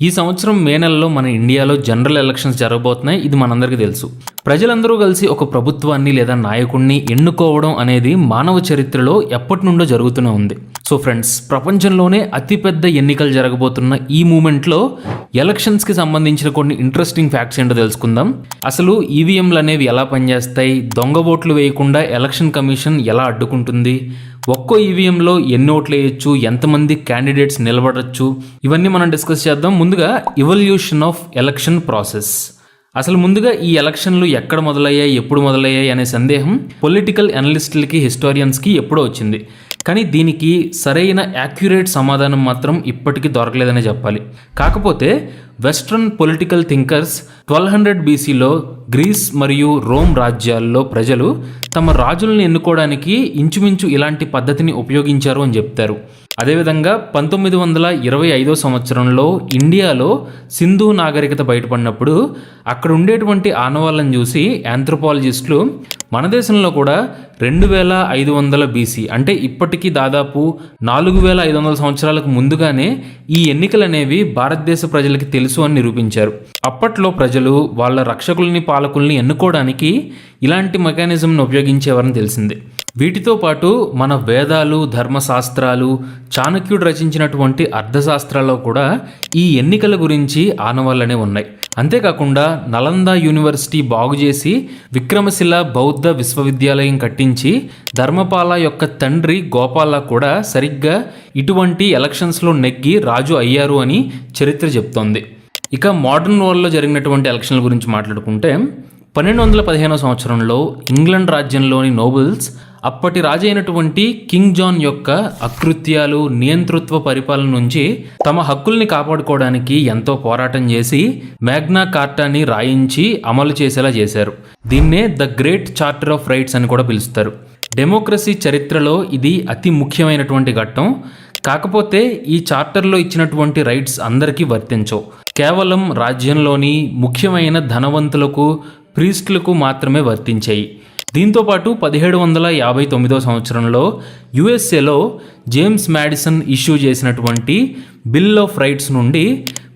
ఈ సంవత్సరం మే నెలలో మన ఇండియాలో జనరల్ ఎలక్షన్స్ జరగబోతున్నాయి. ఇది మనందరికీ తెలుసు. ప్రజలందరూ కలిసి ఒక ప్రభుత్వాన్ని లేదా నాయకుడిని ఎన్నుకోవడం అనేది మానవ చరిత్రలో ఎప్పటి నుండో జరుగుతూనే ఉంది. సో ఫ్రెండ్స్ ప్రపంచంలోనే అతిపెద్ద ఎన్నికలు జరగబోతున్న ఈ మూమెంట్లో ఎలక్షన్స్కి సంబంధించిన కొన్ని ఇంట్రెస్టింగ్ ఫ్యాక్ట్స్ ఏంటో తెలుసుకుందాం. అసలు ఈవీఎంలు అనేవి ఎలా పనిచేస్తాయి? దొంగ ఓట్లు వేయకుండా ఎలక్షన్ కమిషన్ ఎలా అడ్డుకుంటుంది? ఒక్కో ఈవీఎంలో ఎన్ని ఓట్లు వేయచ్చు? ఎంతమంది క్యాండిడేట్స్ నిలబడచ్చు? ఇవన్నీ మనం డిస్కస్ చేద్దాం. ముందుగా ఇవల్యూషన్ ఆఫ్ ఎలక్షన్ ప్రాసెస్ అసలు ముందుగా ఈ ఎలక్షన్లు ఎక్కడ మొదలయ్యాయి ఎప్పుడు మొదలయ్యాయి అనే సందేహం పొలిటికల్ అనలిస్టులకి హిస్టారియన్స్కి ఎప్పుడో వచ్చింది. కానీ దీనికి సరైన యాక్యురేట్ సమాధానం మాత్రం ఇప్పటికీ దొరకలేదనే చెప్పాలి. కాకపోతే western political thinkers twelve hundred బీసీలో గ్రీస్ మరియు రోమ్ రాజ్యాల్లో ప్రజలు తమ రాజులను ఎన్నుకోవడానికి ఇంచుమించు ఇలాంటి పద్ధతిని ఉపయోగించారు అని చెప్తారు. అదేవిధంగా పంతొమ్మిది వందల ఇరవై ఐదో సంవత్సరంలో ఇండియాలో సింధు నాగరికత బయటపడినప్పుడు అక్కడ ఉండేటువంటి ఆనవాళ్ళని చూసి ఆంథ్రోపాలజిస్టులు మన దేశంలో కూడా రెండు వేల ఐదు వందల బీసీ అంటే ఇప్పటికీ దాదాపు నాలుగు వేల ఐదు వందల సంవత్సరాలకు ముందుగానే ఈ ఎన్నికలు అనేవి భారతదేశ ప్రజలకి తెలుసు అని నిరూపించారు. అప్పట్లో ప్రజలు వాళ్ళ రక్షకుల్ని పాలకుల్ని ఎన్నుకోవడానికి ఇలాంటి మెకానిజంను ఉపయోగించేవారని తెలిసింది. వీటితో పాటు మన వేదాలు ధర్మశాస్త్రాలు చాణక్యుడు రచించినటువంటి అర్థశాస్త్రాల్లో కూడా ఈ ఎన్నికల గురించి ఆనవాళ్ళనే ఉన్నాయి. అంతేకాకుండా నలంద యూనివర్సిటీ బాగు చేసి విక్రమశిల బౌద్ధ విశ్వవిద్యాలయం కట్టించి ధర్మపాల యొక్క తండ్రి గోపాల కూడా సరిగ్గా ఇటువంటి ఎలక్షన్స్లో నెగ్గి రాజు అయ్యారు అని చరిత్ర చెప్తోంది. ఇక మోడర్న్ వరల్డ్లో జరిగినటువంటి ఎలక్షన్ల గురించి మాట్లాడుకుంటే పన్నెండు వందల పదిహేనో సంవత్సరంలో ఇంగ్లాండ్ రాజ్యంలోని నోబుల్స్ అప్పటి రాజైనటువంటి కింగ్ జాన్ యొక్క అకృత్యాలు నియంతృత్వ పరిపాలన నుంచి తమ హక్కుల్ని కాపాడుకోవడానికి ఎంతో పోరాటం చేసి మ్యాగ్నా కార్టాని రాయించి అమలు చేసేలా చేశారు. దీన్నే the great charter of rights అని కూడా పిలుస్తారు. డెమోక్రసీ చరిత్రలో ఇది అతి ముఖ్యమైనటువంటి ఘట్టం. కాకపోతే ఈ చార్టర్లో ఇచ్చినటువంటి రైట్స్ అందరికీ వర్తించవు. కేవలం రాజ్యంలోని ముఖ్యమైన ధనవంతులకు ప్రీస్టులకు మాత్రమే వర్తించాయి. దీంతోపాటు పదిహేడు వందల యాభై తొమ్మిదో సంవత్సరంలో యుఎస్ఏలో జేమ్స్ మ్యాడిసన్ ఇష్యూ చేసినటువంటి బిల్ ఆఫ్ రైట్స్ నుండి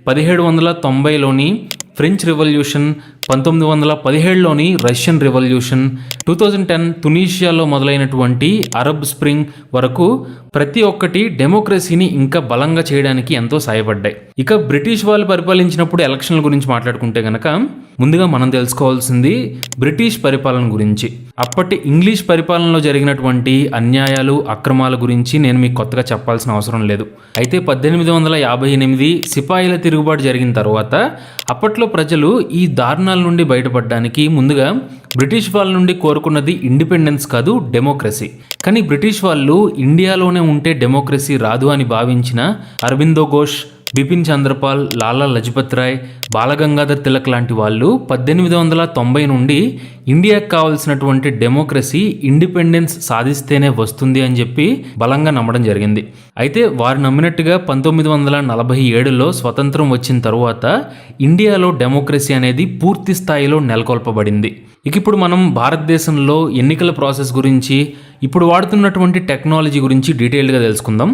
పదిహేడు వందల తొంభైలోని ఫ్రెంచ్ రెవల్యూషన్ పంతొమ్మిది వందల పదిహేడులోని Russian revolution two thousand ten తునీషియాలో మొదలైనటువంటి అరబ్ స్ప్రింగ్ వరకు ప్రతి ఒక్కటి డెమోక్రసీని ఇంకా బలంగా చేయడానికి ఎంతో సాయపడ్డాయి. ఇక బ్రిటిష్ వాళ్ళు పరిపాలించినప్పుడు ఎలక్షన్ల గురించి మాట్లాడుకుంటే గనక ముందుగా మనం తెలుసుకోవాల్సింది బ్రిటిష్ పరిపాలన గురించి. అప్పటి ఇంగ్లీష్ పరిపాలనలో జరిగినటువంటి అన్యాయాలు అక్రమాల గురించి నేను మీకు కొత్తగా చెప్పాల్సిన అవసరం లేదు. అయితే పద్దెనిమిది వందల యాభై ఎనిమిది సిపాయిల తిరుగుబాటు జరిగిన తర్వాత అప్పట్లో ప్రజలు ఈ దారుణాల నుండి బయటపడడానికి ముందుగా బ్రిటిష్ వాళ్ళ నుండి కోరుకున్నది ఇండిపెండెన్స్ కాదు డెమోక్రసీ. కానీ బ్రిటిష్ వాళ్ళు ఇండియాలోనే ఉంటే డెమోక్రసీ రాదు అని భావించిన అరవిందో ఘోష్ బిపిన్ చంద్రపాల్ లాలా లజపత్ రాయ్ బాలగంగాధర్ తిలక్ లాంటి వాళ్ళు పద్దెనిమిది వందల తొంభై నుండి ఇండియాకు కావాల్సినటువంటి డెమోక్రసీ ఇండిపెండెన్స్ సాధిస్తేనే వస్తుంది అని చెప్పి బలంగా నమ్మడం జరిగింది. అయితే వారు నమ్మినట్టుగా పంతొమ్మిది వందల నలభై ఏడులో స్వతంత్రం వచ్చిన తరువాత ఇండియాలో డెమోక్రసీ అనేది పూర్తి స్థాయిలో నెలకొల్పబడింది. ఇక ఇప్పుడు మనం భారతదేశంలో ఎన్నికల ప్రాసెస్ గురించి ఇప్పుడు వాడుతున్నటువంటి టెక్నాలజీ గురించి డీటెయిల్గా తెలుసుకుందాం.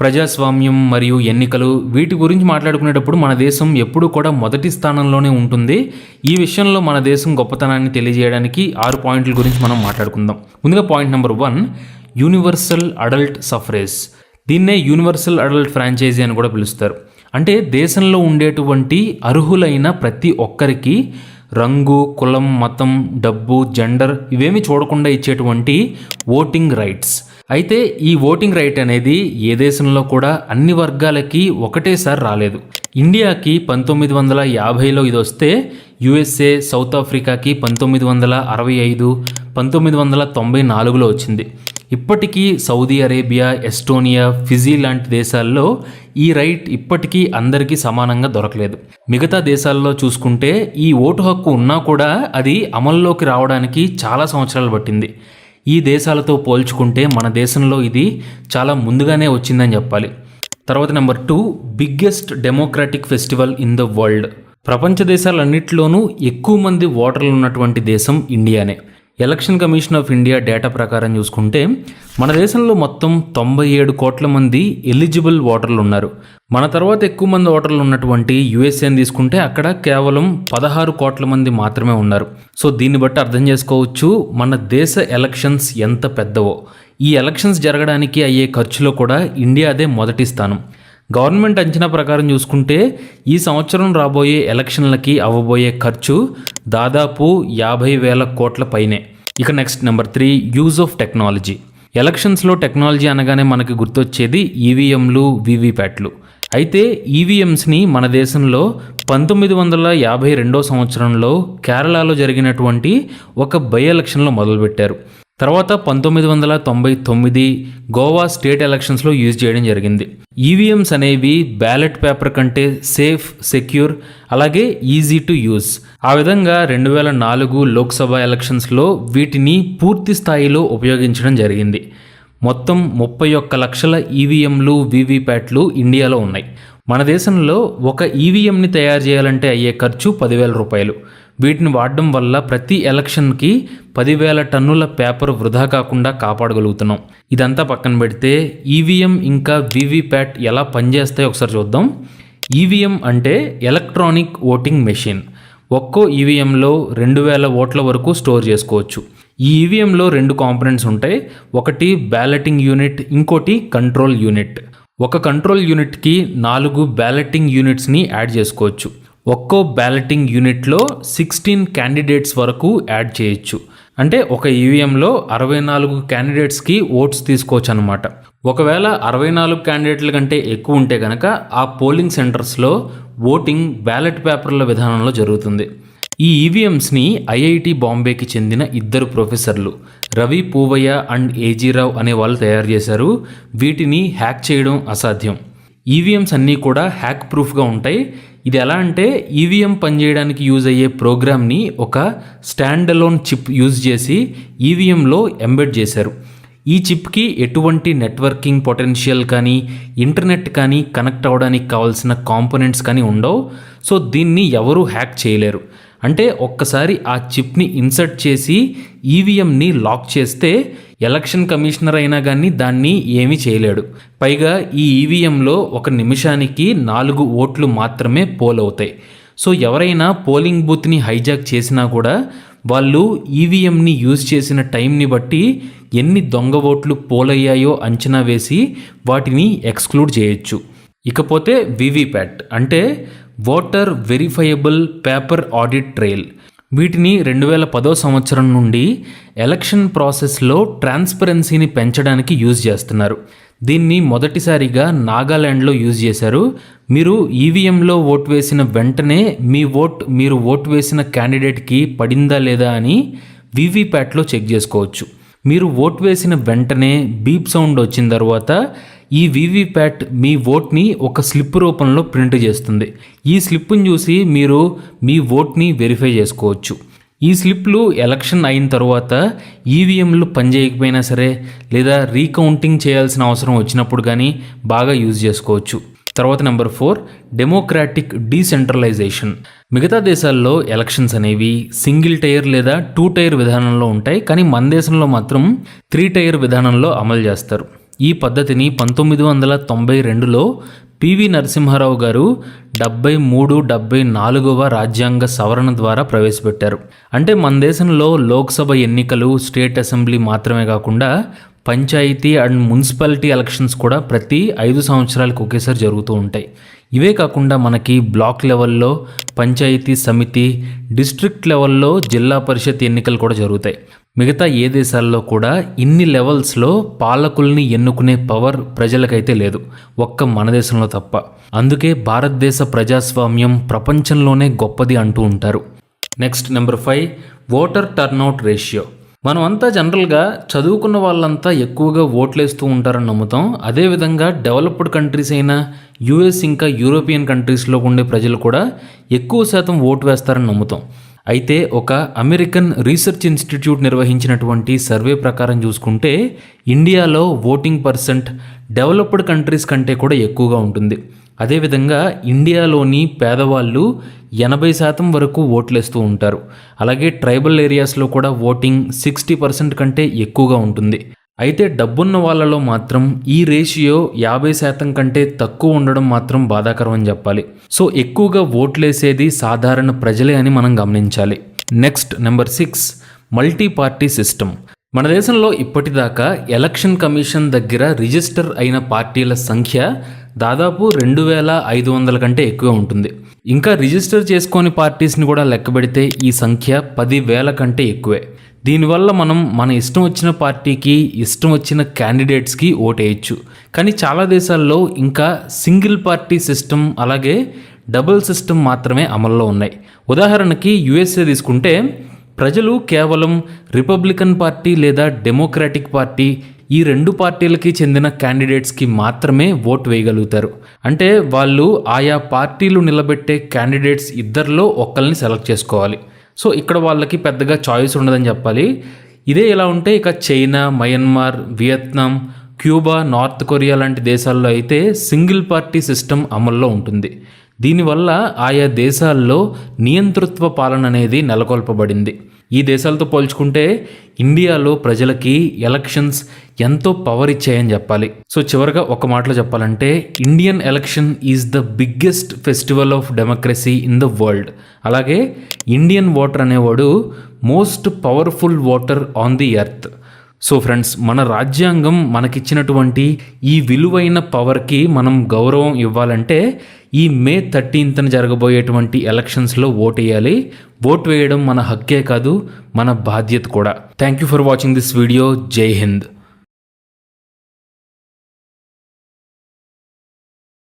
ప్రజాస్వామ్యం మరియు ఎన్నికలు వీటి గురించి మాట్లాడుకునేటప్పుడు మన దేశం ఎప్పుడూ కూడా మొదటి స్థానంలోనే ఉంటుంది. ఈ విషయంలో మన దేశం గొప్పతనాన్ని తెలియజేయడానికి ఆరు పాయింట్ల గురించి మనం మాట్లాడుకుందాం. ముందుగా point number one universal adult suffrage దీన్నే యూనివర్సల్ అడల్ట్ ఫ్రాంచైజీ అని కూడా పిలుస్తారు. అంటే దేశంలో ఉండేటువంటి అర్హులైన ప్రతి ఒక్కరికి రంగు కులం మతం డబ్బు జెండర్ ఇవేమి చూడకుండా ఇచ్చేటువంటి ఓటింగ్ రైట్స్ అయితే ఈ ఓటింగ్ రైట్ అనేది ఏ దేశంలో కూడా అన్ని వర్గాలకి ఒకటేసారి రాలేదు. ఇండియాకి పంతొమ్మిది వందల యాభైలో ఇది వస్తే యుఎస్ఏ సౌత్ ఆఫ్రికాకి పంతొమ్మిది వందల అరవై ఐదు పంతొమ్మిది వందల తొంభై నాలుగులో వచ్చింది. ఇప్పటికీ సౌదీ అరేబియా ఎస్టోనియా ఫిజీ లాంటి దేశాల్లో ఈ రైట్ ఇప్పటికీ అందరికీ సమానంగా దొరకలేదు. మిగతా దేశాల్లో చూసుకుంటే ఈ ఓటు హక్కు ఉన్నా కూడా అది అమల్లోకి రావడానికి చాలా సంవత్సరాలు పట్టింది. ఈ దేశాలతో పోల్చుకుంటే మన దేశంలో ఇది చాలా ముందుగానే వచ్చిందని చెప్పాలి. తర్వాత number two biggest democratic festival in the world. ప్రపంచ దేశాలన్నింటిలోనూ ఎక్కువ మంది ఓటర్లు ఉన్నటువంటి దేశం ఇండియానే. Election commission of India data ప్రకారం చూసుకుంటే మన దేశంలో మొత్తం తొంభై ఏడు కోట్ల మంది ఎలిజిబుల్ ఓటర్లు ఉన్నారు. మన తర్వాత ఎక్కువ మంది ఓటర్లు ఉన్నటువంటి యుఎస్ఏని తీసుకుంటే అక్కడ కేవలం పదహారు కోట్ల మంది మాత్రమే ఉన్నారు. సో దీన్ని బట్టి అర్థం చేసుకోవచ్చు మన దేశ ఎలక్షన్స్ ఎంత పెద్దవో. ఈ ఎలక్షన్స్ జరగడానికి అయ్యే ఖర్చులో కూడా ఇండియా అదే మొదటి స్థానం. గవర్నమెంట్ అంచనా ప్రకారం చూసుకుంటే ఈ సంవత్సరం రాబోయే ఎలక్షన్లకి అవ్వబోయే ఖర్చు దాదాపు యాభై వేల కోట్ల పైనే. ఇక next number three use of technology ఎలక్షన్స్లో టెక్నాలజీ అనగానే మనకి గుర్తొచ్చేది ఈవీఎంలు వీవీప్యాట్లు అయితే ఈవీఎంస్ని మన దేశంలో పంతొమ్మిది వందల యాభై రెండో సంవత్సరంలో కేరళలో జరిగినటువంటి ఒక బై ఎలక్షన్లో మొదలుపెట్టారు. తర్వాత పంతొమ్మిది వందల తొంభై తొమ్మిది గోవా స్టేట్ ఎలక్షన్స్లో యూజ్ చేయడం జరిగింది. ఈవీఎంస్ అనేవి బ్యాలెట్ పేపర్ కంటే సేఫ్ సెక్యూర్ అలాగే ఈజీ టు యూజ్. ఆ విధంగా రెండు వేల నాలుగు లోక్సభ ఎలక్షన్స్లో వీటిని పూర్తి స్థాయిలో ఉపయోగించడం జరిగింది. మొత్తం ముప్పై ఒక్క లక్షల ఈవీఎంలు వీవీప్యాట్లు ఇండియాలో ఉన్నాయి. మన దేశంలో ఒక ఈవీఎంని తయారు చేయాలంటే అయ్యే ఖర్చు పదివేల రూపాయలు. వీటిని వాడడం వల్ల ప్రతి ఎలక్షన్కి పదివేల టన్నుల పేపర్ వృధా కాకుండా కాపాడగలుగుతున్నాం. ఇదంతా పక్కన పెడితే ఈవీఎం ఇంకా వీవీప్యాట్ ఎలా పనిచేస్తాయో ఒకసారి చూద్దాం. ఈవీఎం అంటే ఎలక్ట్రానిక్ ఓటింగ్ మెషిన్. ఒక్కో ఈవీఎంలో రెండు వేల ఓట్ల వరకు స్టోర్ చేసుకోవచ్చు. ఈ ఈవీఎంలో రెండు కాంపనెంట్స్ ఉంటాయి. ఒకటి బ్యాలెటింగ్ యూనిట్ ఇంకోటి కంట్రోల్ యూనిట్. ఒక కంట్రోల్ యూనిట్కి నాలుగు బ్యాలెటింగ్ యూనిట్స్ని యాడ్ చేసుకోవచ్చు. ఒక్కో బ్యాలెటింగ్ యూనిట్లో సిక్స్టీన్ క్యాండిడేట్స్ వరకు యాడ్ చేయొచ్చు. అంటే ఒక ఈవీఎంలో అరవై నాలుగు క్యాండిడేట్స్కి ఓట్స్ తీసుకోవచ్చు అనమాట ఒకవేళ అరవై నాలుగు క్యాండిడేట్ల కంటే ఎక్కువ ఉంటే కనుక ఆ పోలింగ్ సెంటర్స్లో ఓటింగ్ బ్యాలెట్ పేపర్ల విధానంలో జరుగుతుంది. ఈ ఈవీఎంస్ని ఐఐటి బాంబేకి చెందిన ఇద్దరు ప్రొఫెసర్లు రవి పూవయ్య అండ్ ఏజీరావు అనే వాళ్ళు తయారు చేశారు. వీటిని హ్యాక్ చేయడం అసాధ్యం. ఈవీఎంస్ అన్నీ కూడా హ్యాక్ ప్రూఫ్గా ఉంటాయి. ఇది ఎలా అంటే ఈవీఎం పనిచేయడానికి యూజ్ అయ్యే ప్రోగ్రామ్ని ఒక స్టాండ్ అలోన్ చిప్ యూజ్ చేసి ఈవీఎంలో ఎంబెడ్ చేశారు. ఈ చిప్కి ఎటువంటి నెట్వర్కింగ్ పొటెన్షియల్ కానీ ఇంటర్నెట్ కానీ కనెక్ట్ అవ్వడానికి కావాల్సిన కాంపోనెంట్స్ కానీ ఉండవు. సో దీన్ని ఎవరూ హ్యాక్ చేయలేరు. అంటే ఒక్కసారి ఆ చిప్ని ఇన్సర్ట్ చేసి ఈవీఎంని లాక్ చేస్తే ఎలక్షన్ కమిషనర్ అయినా కానీ దాన్ని ఏమీ చేయలేడు. పైగా ఈ ఈవీఎంలో ఒక నిమిషానికి నాలుగు ఓట్లు మాత్రమే పోల్ అవుతాయి. సో ఎవరైనా పోలింగ్ బూత్ని హైజాక్ చేసినా కూడా వాళ్ళు ఈవీఎంని యూజ్ చేసిన టైంని బట్టి ఎన్ని దొంగ ఓట్లు పోలయ్యాయో అంచనా వేసి వాటిని ఎక్స్క్లూడ్ చేయొచ్చు. ఇకపోతే వివిప్యాట్ అంటే voter verifiable paper audit trail. వీటిని రెండు వేల పదో సంవత్సరం నుండి ఎలక్షన్ ప్రాసెస్లో ట్రాన్స్పరెన్సీని పెంచడానికి యూజ్ చేస్తున్నారు. దీన్ని మొదటిసారిగా నాగాల్యాండ్లో యూజ్ చేశారు. మీరు ఈవీఎంలో ఓట్ వేసిన వెంటనే మీ ఓట్ మీరు ఓట్ వేసిన క్యాండిడేట్కి పడిందా లేదా అని వీవీప్యాట్లో చెక్ చేసుకోవచ్చు. మీరు ఓట్ వేసిన వెంటనే బీప్ సౌండ్ వచ్చిన తర్వాత ఈ వీవీప్యాట్ మీ ఓట్ని ఒక స్లిప్ రూపంలో ప్రింట్ చేస్తుంది. ఈ స్లిప్ను చూసి మీరు మీ ఓట్ని వెరిఫై చేసుకోవచ్చు. ఈ స్లిప్లు ఎలక్షన్ అయిన తర్వాత ఈవీఎంలు పనిచేయకపోయినా సరే లేదా రీకౌంటింగ్ చేయాల్సిన అవసరం వచ్చినప్పుడు కానీ బాగా యూజ్ చేసుకోవచ్చు. తర్వాత నెంబర్ ఫోర్ డెమోక్రాటిక్ డీసెంట్రలైజేషన్. మిగతా దేశాల్లో ఎలక్షన్స్ అనేవి సింగిల్ టైర్ లేదా టూ టైర్ విధానంలో ఉంటాయి. కానీ మన దేశంలో మాత్రం త్రీ టైర్ విధానంలో అమలు చేస్తారు. ఈ పద్ధతిని పంతొమ్మిది వందల తొంభై రెండులో పివి నరసింహారావు గారు డెబ్బై మూడు డెబ్బై నాలుగవ రాజ్యాంగ సవరణ ద్వారా ప్రవేశపెట్టారు. అంటే మన దేశంలో లోక్సభ ఎన్నికలు స్టేట్ అసెంబ్లీ మాత్రమే కాకుండా పంచాయతీ అండ్ మున్సిపాలిటీ ఎలక్షన్స్ కూడా ప్రతి ఐదు సంవత్సరాలకు ఒకేసారి జరుగుతూ ఉంటాయి. ఇవే కాకుండా మనకి బ్లాక్ లెవెల్లో పంచాయతీ సమితి డిస్ట్రిక్ట్ లెవెల్లో జిల్లా పరిషత్ ఎన్నికలు కూడా జరుగుతాయి. మిగతా ఏ దేశాల్లో కూడా ఇన్ని లెవెల్స్లో పాలకుల్ని ఎన్నుకునే పవర్ ప్రజలకైతే లేదు. ఒక్క మన దేశంలో తప్ప. అందుకే భారతదేశ ప్రజాస్వామ్యం ప్రపంచంలోనే గొప్పది అంటూ ఉంటారు. Next number five voter turnout ratio. మనం అంతా జనరల్గా చదువుకున్న వాళ్ళంతా ఎక్కువగా ఓట్లేస్తూ ఉంటారని నమ్ముతాం. అదేవిధంగా డెవలప్డ్ కంట్రీస్ అయిన యుఎస్ ఇంకా యూరోపియన్ కంట్రీస్లో ఉండే ప్రజలు కూడా ఎక్కువ శాతం ఓటు వేస్తారని నమ్ముతాం. అయితే ఒక అమెరికన్ రీసెర్చ్ ఇన్స్టిట్యూట్ నిర్వహించినటువంటి సర్వే ప్రకారం చూసుకుంటే ఇండియాలో ఓటింగ్ పర్సెంట్ డెవలప్డ్ కంట్రీస్ కంటే కూడా ఎక్కువగా ఉంటుంది. అదేవిధంగా ఇండియాలోని పేదవాళ్ళు ఎనభై శాతం వరకు ఓట్లేస్తూ ఉంటారు. అలాగే ట్రైబల్ ఏరియాస్లో కూడా ఓటింగ్ సిక్స్టీ పర్సెంట్ కంటే ఎక్కువగా ఉంటుంది. అయితే డబ్బున్న వాళ్ళలో మాత్రం ఈ రేషియో యాభై శాతం కంటే తక్కువ ఉండడం మాత్రం బాధాకరం అని చెప్పాలి. సో ఎక్కువగా ఓట్లేసేది సాధారణ ప్రజలే అని మనం గమనించాలి. Next number six multi party system. మన దేశంలో ఇప్పటిదాకా ఎలక్షన్ కమిషన్ దగ్గర రిజిస్టర్ అయిన పార్టీల సంఖ్య దాదాపు రెండు వేల ఐదు వందల కంటే ఎక్కువ ఉంటుంది. ఇంకా రిజిస్టర్ చేసుకోని పార్టీస్ని కూడా లెక్కబెడితే ఈ సంఖ్య పది వేల కంటే ఎక్కువే. దీనివల్ల మనం మన ఇష్టం వచ్చిన పార్టీకి ఇష్టం వచ్చిన క్యాండిడేట్స్కి ఓటేయచ్చు. కానీ చాలా దేశాల్లో ఇంకా సింగిల్ పార్టీ సిస్టమ్ అలాగే డబుల్ సిస్టమ్ మాత్రమే అమల్లో ఉన్నాయి. ఉదాహరణకి యుఎస్ఏ తీసుకుంటే ప్రజలు కేవలం రిపబ్లికన్ పార్టీ లేదా డెమోక్రాటిక్ పార్టీ ఈ రెండు పార్టీలకి చెందిన క్యాండిడేట్స్కి మాత్రమే ఓట్ వేయగలుగుతారు. అంటే వాళ్ళు ఆయా పార్టీలు నిలబెట్టే క్యాండిడేట్స్ ఇద్దరిలో ఒకళ్ళని సెలెక్ట్ చేసుకోవాలి. సో ఇక్కడ వాళ్ళకి పెద్దగా చాయిస్ ఉండదని చెప్పాలి. ఇదే ఎలా ఉంటే ఇక China Myanmar Vietnam Cuba North Korea లాంటి దేశాల్లో అయితే సింగిల్ పార్టీ సిస్టమ్ అమల్లో ఉంటుంది. దీనివల్ల ఆయా దేశాల్లో నియంతృత్వ పాలన అనేది నెలకొల్పబడింది. ఈ దేశాలతో పోల్చుకుంటే ఇండియాలో ప్రజలకి ఎలక్షన్స్ ఎంతో పవర్ ఇచ్చాయని చెప్పాలి. సో చివరిగా ఒక మాటలో చెప్పాలంటే Indian election is the biggest festival of democracy in the world. అలాగే ఇండియన్ ఓటర్ అనేవాడు most powerful voter on the earth so friends మన రాజ్యాంగం మనకిచ్చినటువంటి ఈ విలువైన పవర్కి మనం గౌరవం ఇవ్వాలంటే ఈ మే థర్టీన్త్న జరగబోయేటువంటి ఎలక్షన్స్లో ఓట్ వేయాలి. ఓట్ వేయడం మన హక్కే కాదు మన బాధ్యత కూడా. Thank you for watching this video జై హింద్